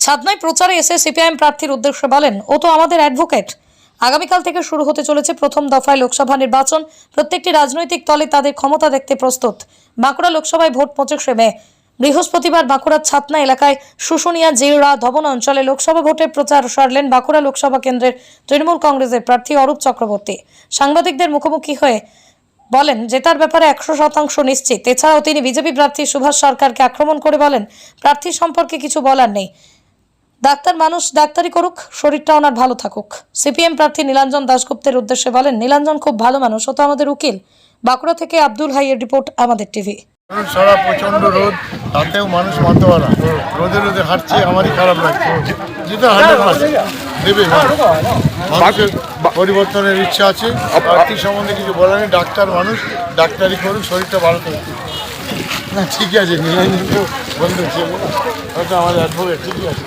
ছাদনায় প্রচারে এসে সিপিআইএম প্রার্থীর উদ্দেশ্যে বলেন। ও তো আমাদের অ্যাডভোকেট। আগামীকাল থেকে শুরু হতে চলেছে প্রথম দফায় লোকসভা নির্বাচন। প্রত্যেকটি রাজনৈতিক দলে তাদের ক্ষমতা দেখতে প্রস্তুত। বাঁকুড়া লোকসভায় ভোট পঁচিশে মে বৃহস্পতিবার বাঁকুড়ার ছাতনা এলাকায় শুশুনিয়া জিরা ধবন অঞ্চলে লোকসভা ভোটের প্রচার সারলেন বাঁকুড়া লোকসভা কেন্দ্রের তৃণমূল কংগ্রেসের প্রার্থী অরূপ চক্রবর্তী। সাংবাদিকদের মুখোমুখি হয়ে বলেন, জেতার ব্যাপারে একশো শতাংশ নিশ্চিত। এছাড়াও তিনি বিজেপি প্রার্থী সুভাষ সরকারকে আক্রমণ করে বলেন, প্রার্থী সম্পর্কে কিছু বলার নেই। ডাক্তার মানুষ ডাক্তারি করুক, শরীরটা ওনার ভালো থাকুক। সিপিএম প্রার্থী নীলাঞ্জন দাশগুপ্তের উদ্দেশ্যে বলেন, নীলাঞ্জন খুব ভালো মানুষ, ও তো আমাদের উকিল। বাঁকুড়া থেকে আব্দুল হাইয়ের রিপোর্ট, আমাদের টিভি। সারা প্রচণ্ড রোদ, তাতেও মানুষ মানতে রোদে রোদে হাঁটছে, আমারই খারাপ লাগছে। পরিবর্তনের ইচ্ছা আছে। সম্বন্ধে কিছু বলার নেই। ডাক্তার মানুষ, ডাক্তারি করুক, শরীরটা ভালো থাকুক। না, ঠিক আছে, নীলাঞ্জন বন্ধু আমার অ্যাডভোকেট ঠিকই আছে।